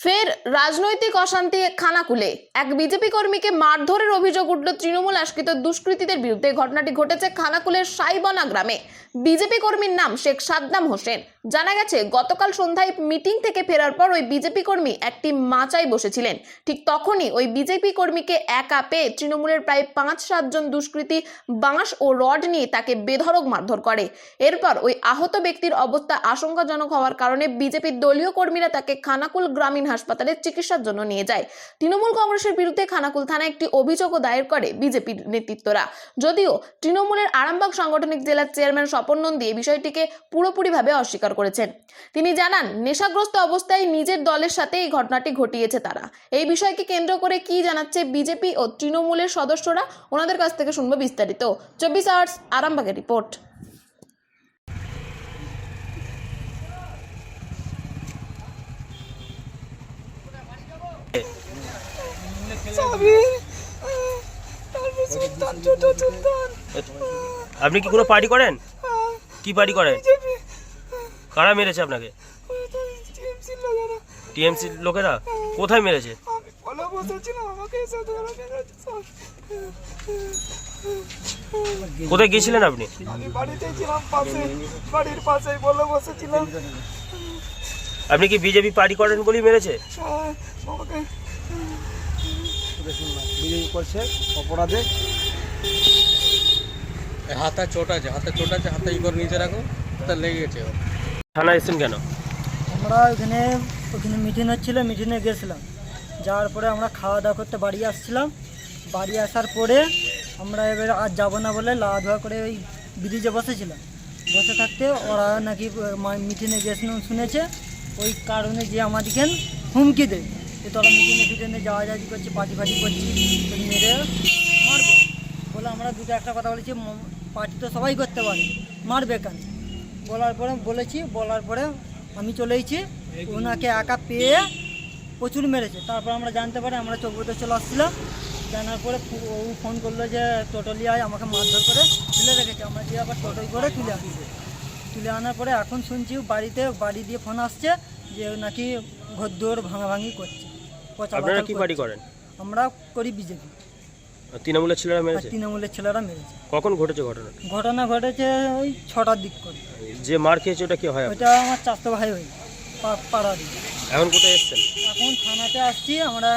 ফের রাজনৈতিক অশান্তি খানাকুলে। এক বিজেপি কর্মীকে মারধরের অভিযোগ উঠল তৃণমূল আশ্রিত দুষ্কৃতীদের বিরুদ্ধে। ঘটনাটি ঘটেছে খানাকুলের সাইবনা গ্রামে। বিজেপি কর্মীর নাম শেখ সাদ্দাম হোসেন। জানা গেছে, গতকাল সন্ধ্যায় মিটিং থেকে ফেরার পর ওই বিজেপি কর্মী একটি মাচায় বসেছিলেন। ঠিক তখনই ওই বিজেপি কর্মীকে একা পেয়ে তৃণমূলের প্রায় পাঁচ সাতজন দুষ্কৃতী বাঁশ ও রড নিয়ে তাকে বেধড়ক মারধর করে। এরপর ওই আহত ব্যক্তির অবস্থা আশঙ্কাজনক হওয়ার কারণে বিজেপির দলীয় কর্মীরা তাকে খানাকুল গ্রামীণ হাসপাতালে চিকিৎসার জন্য নিয়ে যায়। তৃণমূল কংগ্রেসের বিরুদ্ধে খানাকুল থানায় একটি অভিযোগও দায়ের করে বিজেপির নেতৃত্বরা। যদিও তৃণমূলের আরামবাগ সাংগঠনিক জেলার চেয়ারম্যান স্বপন নন্দী এই বিষয়টিকে পুরোপুরিভাবে অস্বীকার করেছেন। তিনি জানান, নেশাগ্রস্ত অবস্থায় নিজের দলের সাথে এই ঘটনাটি ঘটিয়েছে তারা। এই বিষয়কে কেন্দ্র করে কি জানাচ্ছে বিজেপি ও তৃণমূলের সদস্যরা? ওনাদের কাছ থেকে শুনব বিস্তারিত। চব্বিশ আওয়ার্স, আরামবাগের রিপোর্ট। আপনি কি কোনো পার্টি করেন? কি পার্টি করেন? কারা মেরেছে আপনাকে? টিএমসি লোকেরা। লোকেরা? কোথায় মেরেছে? কোথায় গিয়েছিলেন আপনি? আপনি কি বিজেপি পার্টি করেন বলেই মেরেছে? করছে অপরাধে। হাতে চোট আছে হাতে চোট আছে হাতে ই করে নিচে রাখো তা লেগে গেছে ওর। থানা এসেছেন কেন? আমরা ওখানে ওখানে মিটিং হচ্ছিল মিটিংয়ে গেছিলাম। যাওয়ার পরে আমরা খাওয়া দাওয়া করতে বাড়ি আসছিলাম। বাড়ি আসার পরে আমরা এবার আর যাব না বলে লাওয়া ধোয়া করে ওই ব্রিজে বসেছিলাম। বসে থাকতে ওরা নাকি মিটিংয়ে গেছিল শুনেছে। ওই কারণে যে আমাদেরকে হুমকি দেয়। যে তোরা মিটিংয়ে ফিটিংয়ে যাওয়া যাওয়া করছি পার্টি ফাটি করছি তোকে মেরে মারবো। বলে আমরা দুটো একটা কথা বলেছি পার্টি তো সবাই করতে পারে, মারবে কেন? বলার পরে বলেছি, বলার পরে আমি চলে এসেছি, ওনাকে একা পেয়ে প্রচুর মেরেছে। তারপর আমরা জানতে পারি, আমরা চৌবতে চলে আসছিলাম। জানার পরে ও ফোন করল যে টোটলি আয়, আমাকে মারধর করে তুলে রেখেছে। আমরা দিয়ে আবার টোটোই করে তুলে আনছি। তুলে আনার পরে এখন শুনছি বাড়িতে, বাড়ি দিয়ে ফোন আসছে যে, নাকি ঘর দৌড় ভাঙাভাঙি করছে। আপনারা কি পার্টি করেন? আমরা করি বিজেপি। তৃণমূলের ছেলেরা মেরেছে? তৃণমূলের ছেলেরা মেরেছে। কখন ঘটেছে ঘটনা? ঘটনা ঘটেছে ওই ছটার দিক করে। যে মার খেয়েছে ওটা কি হয়? ওইটা আমার চাষতো ভাই হই পা- পাড়ার এখন কোথায় এসেছেন? এখন থানাতে আসছি আমরা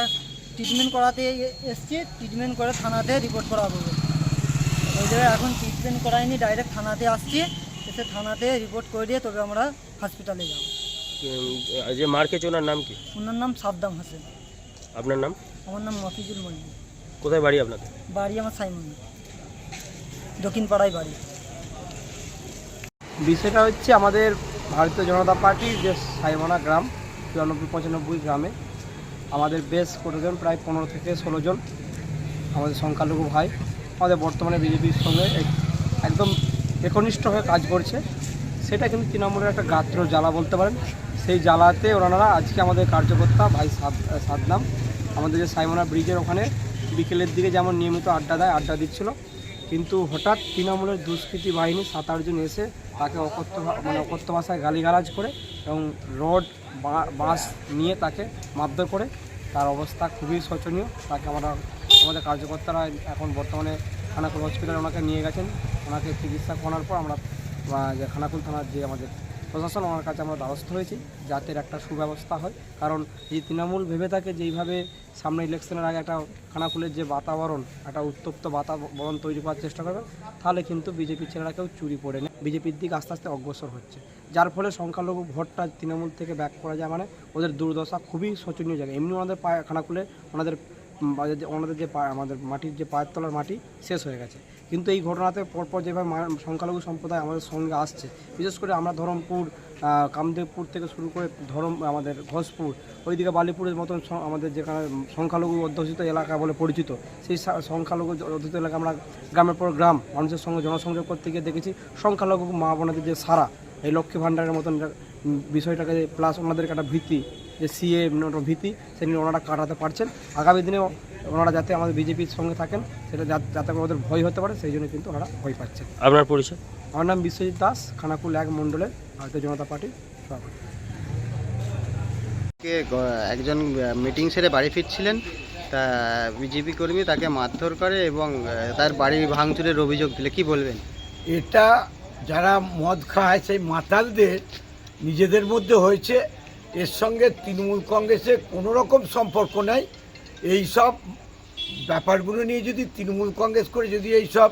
ট্রিটমেন্ট করাতে এসছি ট্রিটমেন্ট করে থানাতে রিপোর্ট করাবো। ওই জায়গায় এখন ট্রিটমেন্ট করাইনি ডাইরেক্ট থানাতে আসছি এসে থানাতে রিপোর্ট করে দিয়ে তবে আমরা হসপিটালে যাব। যে মার খেয়েছে ওনার নাম কি? ওনার নাম সাদ্দাম হোসেন। আপনার নাম? আমার নাম মফিজুল মন্ডল কোথায় বাড়ি আপনাদের বাড়ি আমার সাইমন। দক্ষিণ পাড়ায় বাড়ি। বিষয়টা হচ্ছে আমাদের ভারতীয় জনতা পার্টির যে সাইমানা গ্রাম চুরানব্বই পঁচানব্বই গ্রামে আমাদের বেশ কতজন প্রায় পনেরো থেকে ষোলো জন আমাদের সংখ্যালঘু ভাই। আমাদের বর্তমানে বিজেপির সঙ্গে একদম একনিষ্ঠ হয়ে কাজ করছে। সেটা কিন্তু তৃণমূলের একটা গাত্র জ্বালা বলতে পারেন। সেই জ্বালাতে ওনারা আজকে আমাদের কার্যকর্তা ভাই সাদ সাদনাম, আমাদের যে সাইমনা ব্রিজের ওখানে বিকেলের দিকে যেমন নিয়মিত আড্ডা দেয়, আড্ডা দিচ্ছিল। কিন্তু হঠাৎ তৃণমূলের দুষ্কৃতী বাহিনী সাত আটজন এসে তাকে অকথ্য মানে অকথ্য ভাষায় গালিগালাজ করে এবং রড বাঁশ নিয়ে তাকে মারধর করে। তার অবস্থা খুবই শোচনীয়। তাকে আমরা আমাদের কার্যকর্তারা এখন বর্তমানে খানাকুল হসপিটালে ওনাকে নিয়ে গেছেন। ওনাকে চিকিৎসা করার পর আমরা যে খানাকুল থানার যে আমাদের প্রশাসন ওনার কাছে আমরা দ্বারস্থ হয়েছি যাতে একটা সুব্যবস্থা হয়। কারণ এই তৃণমূল ভেবে থাকে যে এইভাবে সামনে ইলেকশনের আগে একটা খানাকুলের যে বাতাবরণ, একটা উত্তপ্ত বাতাবরণ তৈরি করার চেষ্টা করবে, তাহলে কিন্তু বিজেপির ছেলেরা কেউ চুরি পড়ে নেয় বিজেপির দিকে আস্তে আস্তে অগ্রসর হচ্ছে। যার ফলে সংখ্যালঘু ভোটটা তৃণমূল থেকে ব্যাক করা যায় মানে ওদের দুর্দশা খুবই শোচনীয় জায়গা। এমনি ওনাদের পায়ে খানাকুলে ওনাদের যে- ওনাদের যে আমাদের মাটির যে পায়ের তলার মাটি শেষ হয়ে গেছে। কিন্তু এই ঘটনাতে পরপর যেভাবে সংখ্যালঘু সম্প্রদায় আমাদের সঙ্গে আসছে, বিশেষ করে আমরা ধরমপুর কামদেবপুর থেকে শুরু করে ধরম আমাদের ঘোষপুর, ওইদিকে বালিপুরের মতন আমাদের যেখানে সংখ্যালঘু অধ্যুষিত এলাকা বলে পরিচিত, সেই সংখ্যালঘু অধ্যুষিত এলাকা আমরা গ্রামের পর গ্রাম, মানুষের সঙ্গে জনসংযোগ করতে গিয়ে দেখেছি, সংখ্যালঘু মা বোনদের যে সারা, এই লক্ষ্মী ভাণ্ডারের মতন বিষয়টাকে প্লাস ওনাদেরকে একটা ভীতি যে সিএ ভীতি সে নিয়ে ওনারা কাটাতে পারছেন। আগামী দিনেও ওনারা যাতে আমাদের বিজেপির সঙ্গে থাকেন সেটা যাতে ওদের ভয় হতে পারে সেই জন্য কিন্তু ওনারা ভয় পাচ্ছেন। আপনার পরিচয়? আমার নাম বিশ্বজিৎ দাস খানাকুল এক মণ্ডলের ভারতীয় জনতা পার্টির সভাপতি। একজন মিটিং সেরে বাড়ি ফিরছিলেন তা বিজেপি কর্মী তাকে মারধর করে এবং তার বাড়ি ভাঙচুরের অভিযোগ দিলে কি বলবেন? এটা যারা মদ খায় সেই মাতালদের নিজেদের মধ্যে হয়েছে এর সঙ্গে তৃণমূল কংগ্রেসের কোনো রকম সম্পর্ক নাই। এই সব ব্যাপারগুলো নিয়ে যদি তৃণমূল কংগ্রেস করে যদি এই সব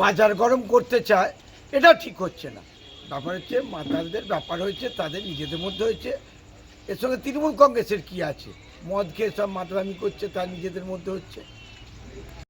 বাজার গরম করতে চায়, এটা ঠিক হচ্ছে না। ব্যাপার হচ্ছে মাতালদের ব্যাপার হয়েছে, তাদের নিজেদের মধ্যে হয়েছে। এর সঙ্গে তৃণমূল কংগ্রেসের কি আছে? মদ খেয়ে সব মাতলামি করছে, তার নিজেদের মধ্যে হচ্ছে।